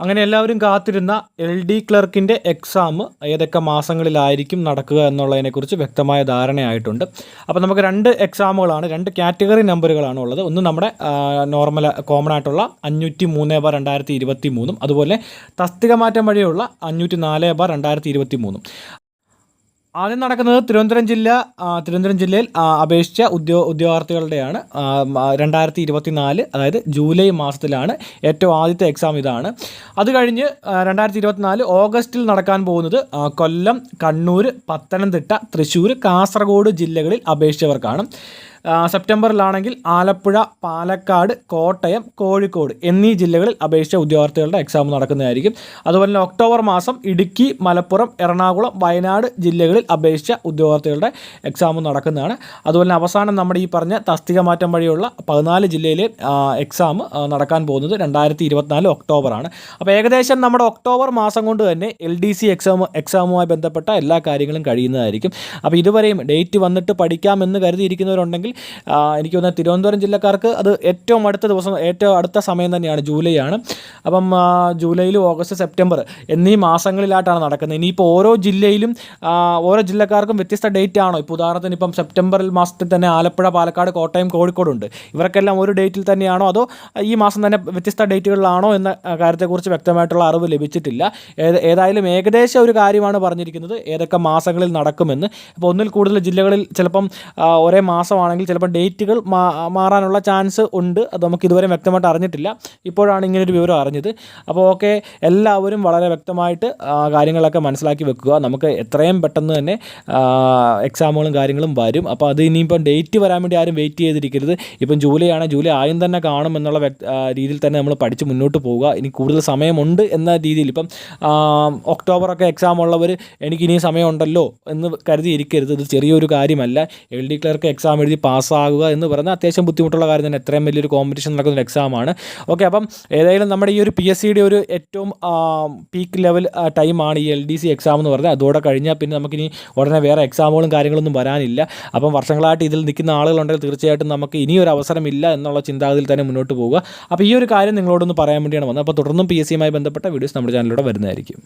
അങ്ങനെ എല്ലാവരും കാത്തിരുന്ന എൽ ഡി ക്ലർക്കിന്റെ എക്സാം ഏതൊക്കെ മാസങ്ങളിലായിരിക്കും നടക്കുക എന്നുള്ളതിനെക്കുറിച്ച് വ്യക്തമായ ധാരണയായിട്ടുണ്ട്. അപ്പോൾ നമുക്ക് രണ്ട് എക്സാമുകളാണ് രണ്ട് കാറ്റഗറി നമ്പറുകളാണ് ഉള്ളത്. ഒന്ന് നമ്മുടെ നോർമൽ കോമൺ ആയിട്ടുള്ള അഞ്ഞൂറ്റി മൂന്ന് ബാർ രണ്ടായിരത്തി ഇരുപത്തി മൂന്നും അതുപോലെ തസ്തിക മാറ്റം വഴിയുള്ള അഞ്ഞൂറ്റി നാല് ബാർ രണ്ടായിരത്തി ഇരുപത്തി മൂന്നും ആദ്യം നടക്കുന്നത് തിരുവനന്തപുരം ജില്ല തിരുവനന്തപുരം ജില്ലയിൽ അപേക്ഷിച്ച ഉദ്യോ ഉദ്യോഗാർത്ഥികളുടെയാണ് രണ്ടായിരത്തി ഇരുപത്തി നാല് അതായത് ജൂലൈ മാസത്തിലാണ് ഏറ്റവും ആദ്യത്തെ എക്സാം ഇതാണ്. അത് കഴിഞ്ഞ് രണ്ടായിരത്തി രണ്ടായിരത്തി ഇരുപത്തിനാല് ഓഗസ്റ്റിൽ നടക്കാൻ പോകുന്നത് കൊല്ലം കണ്ണൂർ പത്തനംതിട്ട തൃശ്ശൂർ കാസർഗോഡ് ജില്ലകളിൽ അപേക്ഷിച്ചവർക്കാണ്. സെപ്റ്റംബറിലാണെങ്കിൽ ആലപ്പുഴ പാലക്കാട് കോട്ടയം കോഴിക്കോട് എന്നീ ജില്ലകളിൽ അപേക്ഷിച്ച ഉദ്യോഗാർത്ഥികളുടെ എക്സാം നടക്കുന്നതായിരിക്കും. അതുപോലെ തന്നെ ഒക്ടോബർ മാസം ഇടുക്കി മലപ്പുറം എറണാകുളം വയനാട് ജില്ലകളിൽ അപേക്ഷിച്ച ഉദ്യോഗാർത്ഥികളുടെ എക്സാം നടക്കുന്നതാണ്. അതുപോലെ തന്നെ അവസാനം നമ്മുടെ ഈ പറഞ്ഞ തസ്തിക മാറ്റം വഴിയുള്ള പതിനാല് ജില്ലയിലെ എക്സാം നടക്കാൻ പോകുന്നത് രണ്ടായിരത്തി ഇരുപത്തിനാല് ഒക്ടോബറാണ്. അപ്പോൾ ഏകദേശം നമ്മുടെ ഒക്ടോബർ മാസം കൊണ്ട് തന്നെ എൽ ഡി സി എക്സാം എക്സാമുമായി ബന്ധപ്പെട്ട എല്ലാ കാര്യങ്ങളും കഴിയുന്നതായിരിക്കും. അപ്പോൾ ഇതുവരെയും ഡേറ്റ് വന്നിട്ട് പഠിക്കാമെന്ന് കരുതിയിരിക്കുന്നവരുണ്ടെങ്കിൽ ആ, എനിക്ക് തോന്നുന്നത് തിരുവനന്തപുരം ജില്ലക്കാർക്ക് അത് ഏറ്റവും അടുത്ത ദിവസം ഏറ്റവും അടുത്ത സമയം തന്നെയാണ് ജൂലൈ ആണ്. അപ്പം ജൂലൈയിൽ ഓഗസ്റ്റ് സെപ്റ്റംബർ എന്നീ മാസങ്ങളിലായിട്ടാണ് നടക്കുന്നത്. ഇനിയിപ്പോൾ ഓരോ ജില്ലയിലും ഓരോ ജില്ലക്കാർക്കും വ്യത്യസ്ത ഡേറ്റ് ആണോ? ഇപ്പോൾ ഉദാഹരണത്തിന് ഇപ്പം സെപ്റ്റംബറിൽ മാസത്തിൽ തന്നെ ആലപ്പുഴ പാലക്കാട് കോട്ടയം കോഴിക്കോടുണ്ട് ഇവർക്കെല്ലാം ഒരു ഡേറ്റിൽ തന്നെയാണോ? അതോ ഈ മാസം തന്നെ വ്യത്യസ്ത ഡേറ്റുകളിലാണോ എന്ന കാര്യത്തെക്കുറിച്ച് വ്യക്തമായിട്ടുള്ള അറിവ് ലഭിച്ചിട്ടില്ല. ഏത് ഏതായാലും ഏകദേശം ഒരു കാര്യമാണ് പറഞ്ഞിരിക്കുന്നത്. ഏതൊക്കെ മാസങ്ങളിൽ നടക്കുമെന്ന്. അപ്പോൾ ഒന്നിൽ കൂടുതൽ ജില്ലകളിൽ ചിലപ്പം ഒരേ മാസമാണെങ്കിൽ ചിലപ്പോൾ ഡേറ്റുകൾ മാറാനുള്ള ചാൻസ് ഉണ്ട്. അത് നമുക്ക് ഇതുവരെ വ്യക്തമായിട്ട് അറിഞ്ഞിട്ടില്ല. ഇപ്പോഴാണ് ഇങ്ങനൊരു വിവരം അറിഞ്ഞത്. അപ്പോൾ ഓക്കെ എല്ലാവരും വളരെ വ്യക്തമായിട്ട് കാര്യങ്ങളൊക്കെ മനസ്സിലാക്കി വെക്കുക. നമുക്ക് എത്രയും പെട്ടെന്ന് തന്നെ എക്സാമുകളും കാര്യങ്ങളും വരും. അപ്പോൾ അത് ഇനിയിപ്പം ഡേറ്റ് വരാൻ വേണ്ടി ആരും വെയിറ്റ് ചെയ്തിരിക്കരുത്. ഇപ്പം ജൂലൈ ആണ്. ജൂലൈ ആദ്യം തന്നെ കാണും എന്നുള്ള രീതിയിൽ തന്നെ നമ്മൾ പഠിച്ച് മുന്നോട്ട് പോവുക. ഇനി കൂടുതൽ സമയമുണ്ട് എന്ന രീതിയിൽ ഇപ്പം ഒക്ടോബറൊക്കെ എക്സാം ഉള്ളവർ എനിക്ക് ഇനി സമയമുണ്ടല്ലോ എന്ന് കരുതി ഇരിക്കരുത് ഇത് ചെറിയൊരു കാര്യമല്ല. എൽ ഡി ക്ലർക്ക് എക്സാം എഴുതി പാസ്സാകുക എന്ന് പറയുന്നത് അത്യാവശ്യം ബുദ്ധിമുട്ടുള്ള കാര്യം തന്നെ. എത്രയും വലിയൊരു കോമ്പറ്റീഷൻ നടക്കുന്ന ഒരു എക്സാമാണ് ഓക്കെ അപ്പം ഏതായാലും നമ്മുടെ ഈ ഒരു പി എസ് സിയുടെ ഒരു ഏറ്റവും പീക്ക് ലെവൽ ടൈമാണ് ഈ എൽ ഡി സി എക്സാം എന്ന് പറയുന്നത് അതോടെ കഴിഞ്ഞാൽ പിന്നെ നമുക്കിനി ഉടനെ വേറെ എക്സാമുകളും കാര്യങ്ങളൊന്നും വരാനില്ല. അപ്പം വർഷങ്ങളായിട്ട് ഇതിൽ നിൽക്കുന്ന ആളുകളുണ്ടെങ്കിൽ തീർച്ചയായിട്ടും നമുക്ക് ഇനിയൊരു അവസരമില്ല എന്നുള്ള ചിന്താഗതിയിൽ തന്നെ മുന്നോട്ട് പോവുക. അപ്പോൾ ഈ ഒരു കാര്യം നിങ്ങളോടൊന്ന് പറയാൻ വേണ്ടിയാണ് വന്നത്. അപ്പോൾ തുടർന്നും പി എസ് സിയുമായി ബന്ധപ്പെട്ട വീഡിയോസ് നമ്മുടെ ചാനലിലൂടെ വരുന്നതായിരിക്കും.